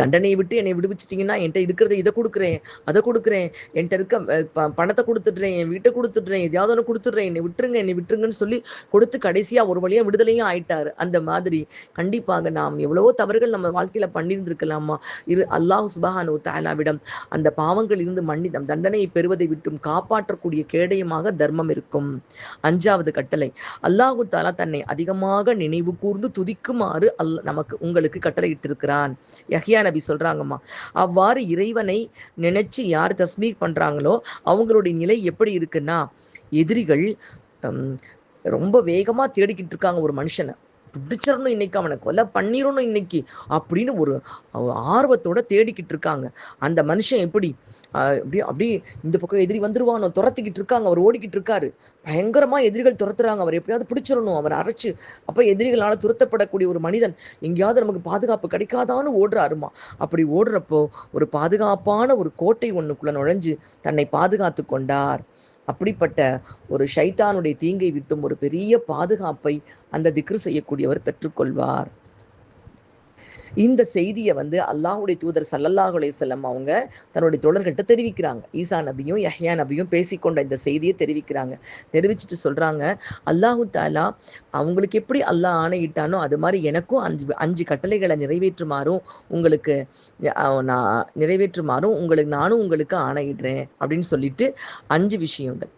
தண்டனையை விட்டு என்னை விடுவிச்சிட்டிங்கன்னா என்கிட்ட இருக்கிறத இதை கொடுக்குறேன் அதை கொடுக்குறேன். என்கிட்ட இருக்க பணத்தை கொடுத்துட்றேன் என் வீட்டை கொடுத்துட்றேன் எதையாவது ஒன்று கொடுத்துட்றேன். என்னை விட்டுருங்க என்னை விட்டுருங்கன்னு சொல்லி கொடுத்து கடைசியா ஒரு வழியா விடுதலையும் ஆயிட்டாரு. அந்த மாதிரி கண்டிப்பாக நாம் எவ்வளவோ தவறுகள் நம்ம வாழ்க்கையில பண்ணியிருந்திருக்கலாமா? இரு அல்லாஹ் சுபஹானு தாலாவிடம் அந்த பாவங்கள் இருந்து மன்னிதம் தண்டனையை பெறுவதை விட்டும் காப்பாற்றக்கூடிய கேடயமாக தர்மம் இருக்கும். அஞ்சாவது கட்டளை அல்லாஹு தாலா தன்னை அதிகமாக நினைவு கூர்ந்து துதிக்குமாறு அல் நமக்கு உங்களுக்கு கட்டளையிட்டிருக்கிறான். யஹியா நபி சொல்றாங்கம்மா. அவ்வாறு இறைவனை நினைச்சு யார் தஸ்மீக் பண்றாங்களோ அவங்களுடைய நிலை எப்படி இருக்குன்னா எதிரிகள் ரொம்ப வேகமாக தேடிக்கிட்டு இருக்காங்க ஒரு மனுஷனை. பிடிச்சிடணும் இன்னைக்கு அவனை கொலை பண்ணிடணும் இன்னைக்கு அப்படின்னு ஒரு ஆர்வத்தோட தேடிக்கிட்டு இருக்காங்க. அந்த மனுஷன் எப்படி ஆஹ் அப்படியே அப்படியே இந்த பக்கம் எதிரி வந்துருவானோ துரத்திக்கிட்டு இருக்காங்க அவர் ஓடிக்கிட்டு இருக்காரு. பயங்கரமா எதிரிகள் துரத்துறாங்க அவர் எப்படியாவது பிடிச்சிடணும் அவர் அரைச்சு அப்ப எதிரிகளால துரத்தப்படக்கூடிய ஒரு மனிதன் எங்கேயாவது நமக்கு பாதுகாப்பு கிடைக்காதான்னு ஓடுறாருமா? அப்படி ஓடுறப்போ ஒரு பாதுகாப்பான ஒரு கோட்டை ஒண்ணுக்குள்ள நுழைஞ்சு தன்னை பாதுகாத்து கொண்டார். அப்படிப்பட்ட ஒரு ஷைத்தானுடைய தீங்கை விட்டும் ஒரு பெரிய பாதுகாப்பை அந்த திக்ரு செய்யக்கூடியவர் பெற்றுக்கொள்வார். இந்த செய்தியை வந்து அல்லாஹுடைய தூதர் சல்லல்லாஹுலே செல்லம் அவங்க தன்னுடைய தோழர்கள்ட்ட தெரிவிக்கிறாங்க. ஈசா நபியும் யஹ்யா நபியும் பேசிக்கொண்ட இந்த செய்தியை தெரிவிக்கிறாங்க. தெரிவிச்சுட்டு சொல்றாங்க அல்லாஹு தாலா அவங்களுக்கு எப்படி அல்லாஹ் ஆணையிட்டானோ அது மாதிரி எனக்கும் அஞ்சு அஞ்சு கட்டளைகளை நிறைவேற்றுமாறும் உங்களுக்கு நான் நிறைவேற்றுமாறும் உங்களுக்கு நானும் உங்களுக்கு ஆணையிடுறேன் அப்படின்னு சொல்லிட்டு அஞ்சு விஷயங்கள்.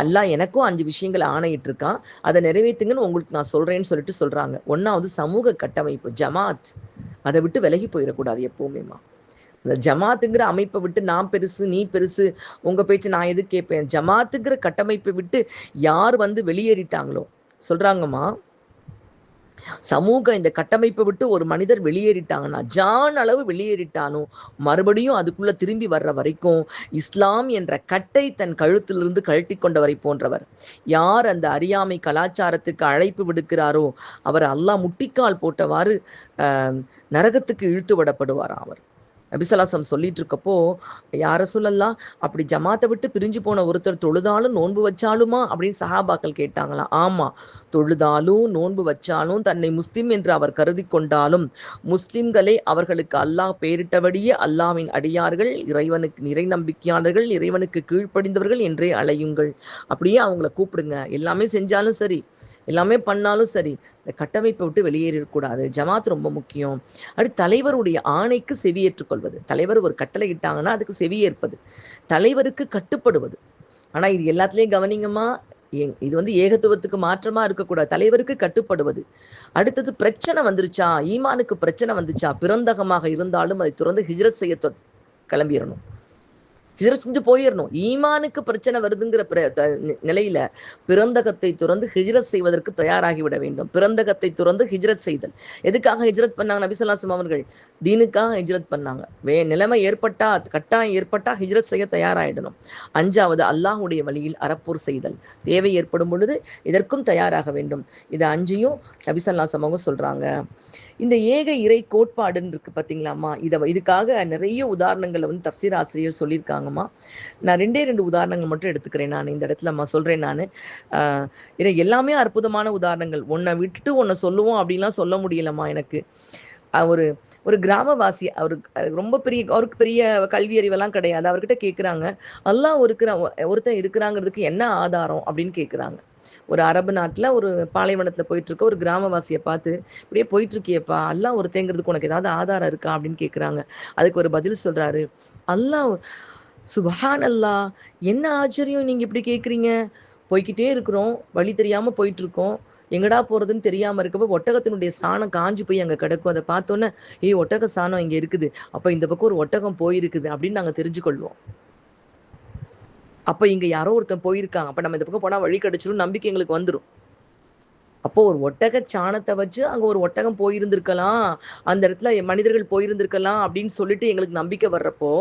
அல்லாஹ் எனக்கும் அஞ்சு விஷயங்களை ஆணையிட்டு இருக்கான் அதை நிறைவேற்றுங்கன்னு உங்களுக்கு நான் சொல்றேன்னு சொல்லிட்டு சொல்றாங்க. ஒன்னாவது சமூக கட்டமைப்பு ஜமாத் அதை விட்டு விலகி போயிடக்கூடாது எப்பவுமேமா இந்த ஜமாத்துங்கிற அமைப்பை விட்டு நான் பெருசு நீ பெருசு உங்க பேச்சு நான் எது கேட்பேன்? ஜமாத்துங்கிற கட்டமைப்பை விட்டு யார் வந்து வெளியேறிட்டாங்களோ? சொல்றாங்கம்மா சமூக இந்த கட்டமைப்பை விட்டு ஒரு மனிதர் வெளியேறிட்டாங்கன்னா ஜான் அளவு வெளியேறிட்டானோ மறுபடியும் அதுக்குள்ள திரும்பி வர்ற வரைக்கும் இஸ்லாம் என்ற கட்டை தன் கழுத்திலிருந்து கழட்டி கொண்டவரை போன்றவர். யார் அந்த அறியாமை கலாச்சாரத்துக்கு அழைப்பு விடுக்கிறாரோ அவர் அல்லாஹ் முட்டிக்கால் போட்டவாறு நரகத்துக்கு இழுத்து விடப்படுவாராம் அவர். நபிசலாசம் சொல்லிட்டு இருக்கப்போ யார சொல்லலாம் அப்படி ஜமாத்தை விட்டு பிரிஞ்சு போன ஒருத்தர் தொழுதாலும் நோன்பு வச்சாலுமா? அப்படின்னு சஹாபாக்கள் கேட்டாங்களாம். ஆமா தொழுதாலும் நோன்பு வச்சாலும் தன்னை முஸ்லிம் என்று அவர் கருதி கொண்டாலும் முஸ்லிம்களை அவர்களுக்கு அல்லாஹ் பெயரிட்டபடியே அல்லாஹ்வின் அடியார்கள் இறைவனுக்கு நிறை நம்பிக்கையாளர்கள் இறைவனுக்கு கீழ்ப்படிந்தவர்கள் என்றே அழையுங்கள். அப்படியே அவங்கள கூப்பிடுங்க. எல்லாமே செஞ்சாலும் சரி. எல்லாமே பண்ணாலும் சரி இந்த கட்டமைப்பை விட்டு வெளியேறக்கூடாது ஜமாத் ரொம்ப முக்கியம். அடுத்து தலைவருடைய ஆணைக்கு செவியேற்றுக்கொள்வது தலைவர் ஒரு கட்டளை இட்டாங்கன்னா அதுக்கு செவியேற்பது. தலைவருக்கு கட்டுப்படுவது. ஆனால் இது எல்லாத்துலேயும் கவனிங்கம்மா ஏ- இது வந்து ஏகத்துவத்துக்கு மாற்றமா இருக்கக்கூடாது. தலைவருக்கு கட்டுப்படுவது. அடுத்தது பிரச்சனை வந்துருச்சா? ஈமானுக்கு பிரச்சனை வந்துச்சா? பிறந்தகமாக இருந்தாலும் அதை துறந்து ஹிஜ்ரத் செய்ய கிளம்பிடணும் ஹிஜ்ரத் செஞ்சு போயிடணும் ஈமானுக்கு பிரச்சனை வருதுங்கிற பிர- த- நிலையில பிறந்தகத்தை துறந்து ஹிஜ்ரத் செய்வதற்கு தயாராகி விட வேண்டும். பிறந்தகத்தை துறந்து ஹிஜ்ரத் செய்தல். எதுக்காக ஹிஜ்ரத் பண்ணாங்க நபிசல்லாசம் அவர்கள்? தீனுக்காக ஹிஜ்ரத் பண்ணாங்க. வே நிலைமை ஏற்பட்டா கட்டாயம் ஏற்பட்டா ஹிஜ்ரத் செய்ய தயாராகிடணும் அஞ்சாவது அல்லாஹ்வுடைய வழியில் அறப்போர் செய்தல். தேவை ஏற்படும் பொழுது இதற்கும் தயாராக வேண்டும். இது அஞ்சையும் நபிசல்லாசம் அவங்க சொல்றாங்க. இந்த ஏக இறை கோட்பாடுன்னு இருக்கு பாத்தீங்களாம்மா? இதை இதுக்காக நிறைய உதாரணங்களை வந்து தப்சீர் ஆசிரியர் சொல்லுவாங்கம்மா நான் ரெண்டே ரெண்டு உதாரணங்கள் மட்டும் எடுத்துக்கிறேன் நான் இந்த இடத்துல அம்மா நான். இது எல்லாமே அற்புதமான உதாரணங்கள். உன்னை விட்டுட்டு உன்னை சொல்லுவோம் அப்படின்லாம் சொல்ல முடியலம்மா எனக்கு. ஒரு ஒரு கிராமவாசி அவருக்கு ரொம்ப பெரிய அவருக்கு பெரிய கல்வி அறிவெல்லாம் கிடையாது. அவர்கிட்ட கேட்குறாங்க எல்லாம் இருக்கிற ஒருத்தன் இருக்கிறாங்கிறதுக்கு என்ன ஆதாரம்? அப்படின்னு கேட்குறாங்க ஒரு அரபு நாட்டில் ஒரு பாலைவனத்தில் போயிட்டு இருக்க ஒரு கிராமவாசியை பார்த்து இப்படியே போயிட்டு இருக்கியப்பா அல்லா ஒருத்தேங்கிறதுக்கு உனக்கு ஏதாவது ஆதாரம் இருக்கா? அப்படின்னு கேட்குறாங்க அதுக்கு ஒரு பதில் சொல்றாரு. அல்லா சுபஹான் அல்லா என்ன ஆச்சரியம் நீங்க இப்படி கேட்குறீங்க போய்க்கிட்டே இருக்கிறோம் வழி தெரியாம போயிட்டு இருக்கோம் எங்கடா போறதுன்னு தெரியாம இருக்கப்போ ஒட்டகத்தினுடைய சாணம் காஞ்சு போய் அங்க கிடக்கும். அதை பார்த்தோன்னே ஏய் ஒட்டக சாணம் இங்க இருக்குது. அப்ப இந்த பக்கம் ஒரு ஒட்டகம் போயிருக்குது அப்படின்னு நாங்க தெரிஞ்சுக்கொள்வோம். அப்ப இங்க யாரோ ஒருத்தன் போயிருக்காங்க அப்ப நம்ம இந்த பக்கம் போனா வழி கிடைச்சிரும் நம்பிக்கை எங்களுக்கு வந்துடும் அப்போ ஒரு ஒட்டக சாணத்தை வச்சு அங்க ஒரு ஒட்டகம் போயிருந்திருக்கலாம். அந்த இடத்துல மனிதர்கள் போயிருந்திருக்கலாம் அப்படின்னு சொல்லிட்டு எங்களுக்கு நம்பிக்கை வர்றப்போ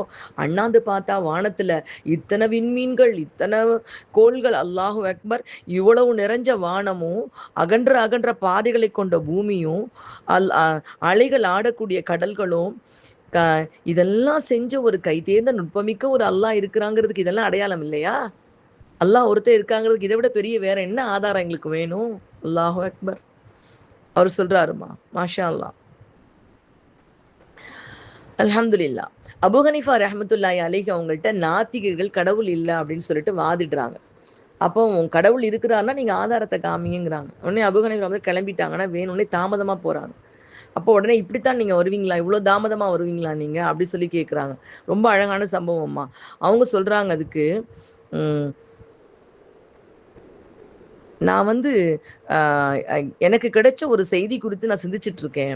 அண்ணாந்து பார்த்தா வானத்துல இத்தனை விண்மீன்கள் இத்தனை கோள்கள் அல்லாஹு அக்பர் இவ்வளவு நிறைஞ்ச வானமும் அகன்ற அகன்ற பாதைகளை கொண்ட பூமியும் அல் அலைகள் ஆடக்கூடிய கடல்களும் க இதெல்லாம் செஞ்ச ஒரு கை தேர்ந்த நுட்பமிக்க ஒரு அல்லாஹ் இருக்கிறாங்கிறதுக்கு இதெல்லாம் அடையாளம் இல்லையா? அல்லாஹ் ஒருத்தர் இருக்காங்கிறதுக்கு இதை விட பெரிய வேற என்ன ஆதாரம் எங்களுக்கு வேணும்? அல்லாஹு அக்பர் அவர் சொல்றாருமா மாஷா அல்லாஹ் அலமதுல்லா அபு ஹனிஃபா ரஹமத்துல்லாய் அலைஹி அவங்கள்ட்ட நாத்திகர்கள் கடவுள் இல்லை அப்படின்னு சொல்லிட்டு வாதிடுறாங்க. அப்போ உன் கடவுள் இருக்கிறாருன்னா நீங்க ஆதாரத்தை காமிங்கிறாங்க உடனே அபு ஹனீஃபா வந்து கிளம்பிட்டாங்கன்னா வேணும்னே தாமதமாக போறாங்க. அப்போ உடனே இப்படித்தான் நீங்க வருவீங்களா? இவ்வளோ தாமதமா வருவீங்களா நீங்க? அப்படி சொல்லி கேட்குறாங்க ரொம்ப அழகான சம்பவம்மா. அவங்க சொல்றாங்க அதுக்கு உம் நான் வந்து எனக்கு கிடைச்ச ஒரு செய்தி குறித்து நான் சிந்திச்சுட்டு இருக்கேன்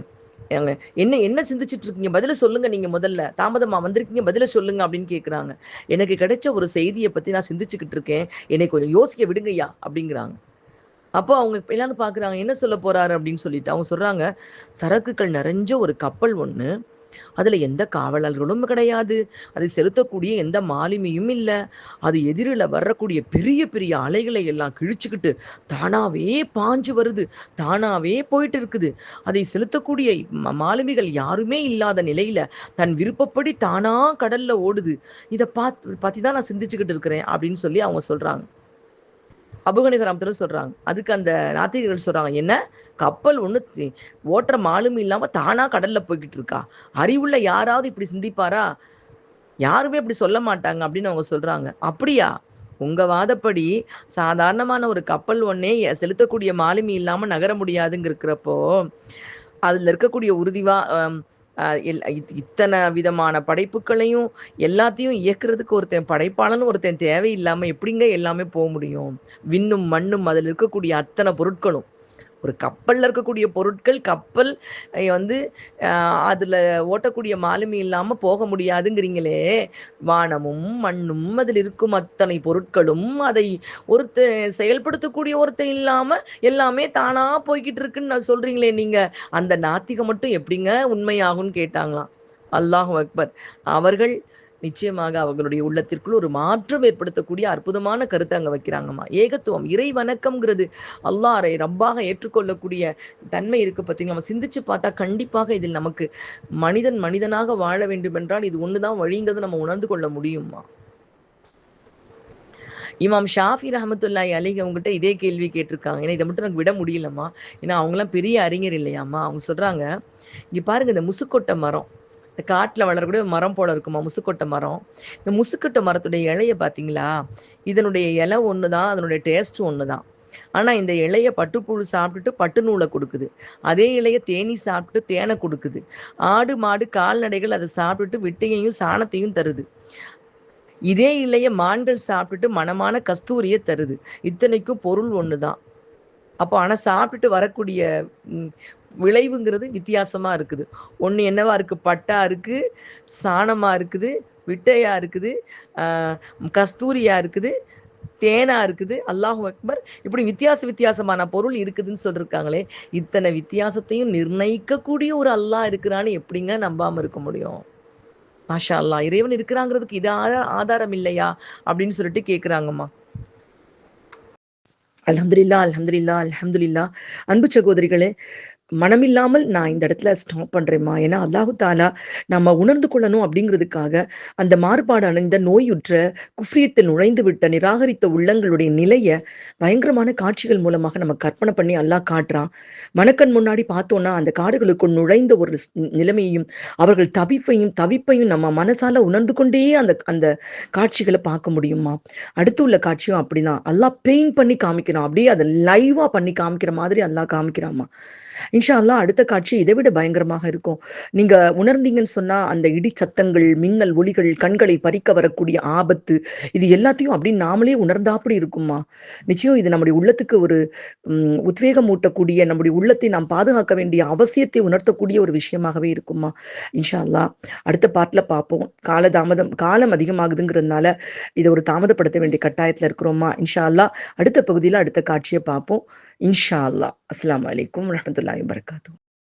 ஏங்க, என்ன என்ன சிந்திச்சுட்டு இருக்கீங்க பதில சொல்லுங்க நீங்க முதல்ல. தாமதமா வந்திருக்கீங்க பதில சொல்லுங்க அப்படின்னு கேக்குறாங்க. எனக்கு கிடைச்ச ஒரு செய்தியை பத்தி நான் சிந்திச்சுக்கிட்டு இருக்கேன் என்னை கொஞ்சம் யோசிக்க விடுங்கய்யா அப்படிங்கிறாங்க. அப்போ அவங்க எல்லாரும் பாக்குறாங்க என்ன சொல்ல போறாரு அப்படின்னு சொல்லிட்டு அவங்க சொல்றாங்க சரக்குகள் நிறைஞ்ச ஒரு கப்பல் ஒன்று அதுல எந்த காவலர்களும் கிடையாது. அதை செலுத்தக்கூடிய எந்த மாலுமியும் இல்லை. அது எதிரில வரக்கூடிய பெரிய பெரிய அலைகளை எல்லாம் கிழிச்சுக்கிட்டு தானாவே பாஞ்சு வருது. தானாவே போயிட்டு இருக்குது. அதை செலுத்தக்கூடிய மாலுமிகள் யாருமே இல்லாத நிலையில தன் விருப்பப்படி தானா கடல்ல ஓடுது. இதை பார்த்து பத்தி தான் நான் சிந்திச்சுக்கிட்டு இருக்கிறேன் அப்படின்னு சொல்லி அவங்க சொல்றாங்க. அபுகணிகராமத்துல சொல்கிறாங்க அதுக்கு அந்த நாத்திகர்கள் சொல்கிறாங்க என்ன? கப்பல் ஒன்று ஓட்டுற மாலுமி இல்லாமல் தானாக கடலில் போய்கிட்டு இருக்கா? அறிவுள்ள யாராவது இப்படி சிந்திப்பாரா? யாருமே இப்படி சொல்ல மாட்டாங்க அப்படின்னு அவங்க சொல்கிறாங்க அப்படியா? உங்கள் வாதப்படி சாதாரணமான ஒரு கப்பல் ஒன்றே செலுத்தக்கூடிய மாலுமி இல்லாமல் நகர முடியாதுங்கிறப்போ அதில் இருக்கக்கூடிய உறுதிவா இத்தனை விதமான படைப்புகளையும் எல்லாத்தையும் இயக்குறதுக்கு ஒருத்தன் படைப்பாளன் ஒருத்தன் தேவையில்லாம எப்படிங்க எல்லாமே போக முடியும்? விண்ணும் மண்ணும் அதில் இருக்கக்கூடிய அத்தனை பொருட்களும். ஒரு கப்பலில் இருக்கக்கூடிய பொருட்கள் கப்பல் வந்து அதில் ஓட்டக்கூடிய மாலுமி இல்லாமல் போக முடியாதுங்கிறீங்களே. வானமும் மண்ணும் அதில் இருக்கும் அத்தனை பொருட்களும் அதை ஒருத்தன் செயல்படுத்தக்கூடிய ஒருத்தன் இல்லாமல் எல்லாமே தானாக போய்கிட்டு இருக்குன்னு நான் சொல்றீங்களே அந்த நாத்திகம் மட்டும் எப்படிங்க உண்மையாகும்னு கேட்டாங்களாம். அல்லாஹ் அக்பர். அவர்கள் நிச்சயமாக அவர்களுடைய உள்ளத்திற்குள் ஒரு மாற்றம் ஏற்படுத்தக்கூடிய அற்புதமான கருத்தை அங்கே வைக்கிறாங்கம்மா. ஏகத்துவம் இறை வணக்கம்ங்கிறது அல்லாரை ரப்பாக ஏற்றுக்கொள்ளக்கூடிய தன்மை இருக்கு பார்த்தீங்க நம்ம சிந்திச்சு பார்த்தா கண்டிப்பாக இதில் நமக்கு மனிதன் மனிதனாக வாழ வேண்டும் என்றால் இது ஒண்ணுதான் வழிங்கிறது நம்ம உணர்ந்து கொள்ள முடியுமா இமாம் ஷாஃபி ரஹமத்துல்லாய் அலிக் அவங்ககிட்ட இதே கேள்வி கேட்டிருக்காங்க. ஏன்னா இதை மட்டும் எனக்கு விட முடியலம்மா. ஏன்னா அவங்களாம் பெரிய அறிஞர் இல்லையாம்மா. அவங்க சொல்றாங்க இங்க பாருங்க இந்த முசுக்கொட்டை மரம். இந்த காட்டில் வளரக்கூடிய மரம் போல இருக்குமா? முசுக்கொட்டை மரம். இந்த முசுக்கொட்டை மரத்துடைய இலைய பார்த்தீங்களா இதனுடைய இலை ஒன்று தான் அதனுடைய டேஸ்ட் தான் ஆனால் இந்த இலைய பட்டுப்புழு சாப்பிட்டுட்டு பட்டு நூலை கொடுக்குது. அதே இலைய தேனி சாப்பிட்டு தேனை கொடுக்குது. ஆடு மாடு கால்நடைகள் அதை சாப்பிட்டுட்டு விட்டையையும் சாணத்தையும் தருது. இதே இலைய மான்கள் சாப்பிட்டுட்டு மணமான கஸ்தூரியை தருது. இத்தனைக்கும் பொருள் ஒன்று தான் அப்போ ஆனால் சாப்பிட்டுட்டு வரக்கூடிய விளைவுங்கிறது வித்தியாசமா இருக்குது. ஒண்ணு என்னவா இருக்கு? பட்டா இருக்கு சாணமா இருக்குது விட்டையா இருக்குது ஆஹ் கஸ்தூரியா இருக்குது தேனா இருக்குது அல்லாஹு அக்பர். இப்படி வித்தியாச வித்தியாசமான பொருள் இருக்குதுன்னு சொல்லிருக்காங்களே இத்தனை வித்தியாசத்தையும் நிர்ணயிக்கக்கூடிய ஒரு அல்லாஹ் இருக்கிறான்னு எப்படிங்க நம்பாம இருக்க முடியும்? மாஷா அல்லாஹ் இறைவன் இருக்கிறாங்கிறதுக்கு இது ஆதாரம் இல்லையா? அப்படின்னு சொல்லிட்டு கேட்குறாங்கம்மா அலமதுல்லா அலமதுல்லா அலமதுல்லா அன்பு சகோதரிகளே மனமில்லாமல் நான் இந்த இடத்துல ஸ்டாப் பண்றேம்மா. ஏன்னா அல்லாஹு தாலா நம்ம உணர்ந்து கொள்ளணும் அப்படிங்கிறதுக்காக அந்த மாறுபாடு இந்த நோயுற்ற குஃப்ரியத்தில் நுழைந்து விட்ட நிராகரித்த உள்ளங்களுடைய நிலைய பயங்கரமான காட்சிகள் மூலமாக நம்ம கற்பனை பண்ணி அல்லாஹ் காட்டுறான். மனக்கண் முன்னாடி பார்த்தோம்னா அந்த காடுகளுக்குள் நுழைந்த ஒரு நிலைமையையும் அவர்கள் தவிப்பையும் தவிப்பையும் நம்ம மனசால உணர்ந்து கொண்டே அந்த அந்த காட்சிகளை பார்க்க முடியுமா அடுத்து உள்ள காட்சியும் அப்படிதான். அல்லாஹ் பெயிண்ட் பண்ணி காமிக்கிறான். அப்படியே அதை லைவா பண்ணி காமிக்கிற மாதிரி அல்லாஹ் காமிக்கிறாமா இன்ஷா அல்லாஹ் அடுத்த காட்சி இதை விட பயங்கரமாக இருக்கும். நீங்க உணர்ந்தீங்கன்னு சொன்னா அந்த இடி சத்தங்கள் மின்னல் ஒளிகள் கண்களை பறிக்க வரக்கூடிய ஆபத்து இது எல்லாத்தையும் அப்படி நாமளே உணர்ந்தாப்படி இருக்குமா நிச்சயம் இது நம்முடைய உள்ளத்துக்கு ஒரு உம், உத்வேகம் ஊட்டக்கூடிய நம்முடைய உள்ளத்தை நாம் பாதுகாக்க வேண்டிய அவசியத்தை உணர்த்தக்கூடிய ஒரு விஷயமாகவே இருக்குமா இன்ஷா அல்லாஹ் அடுத்த பாட்டில் பார்ப்போம். காலதாமதம் காலம் அதிகமாகுதுங்கிறதுனால இதை ஒரு தாமதப்படுத்த வேண்டிய கட்டாயத்தில் இருக்கிறோமா இன்ஷா அல்லாஹ் அடுத்த பகுதியில் அடுத்த காட்சியை பார்ப்போம். إن شاء الله. السلام عليكم ورحمة الله وبركاته.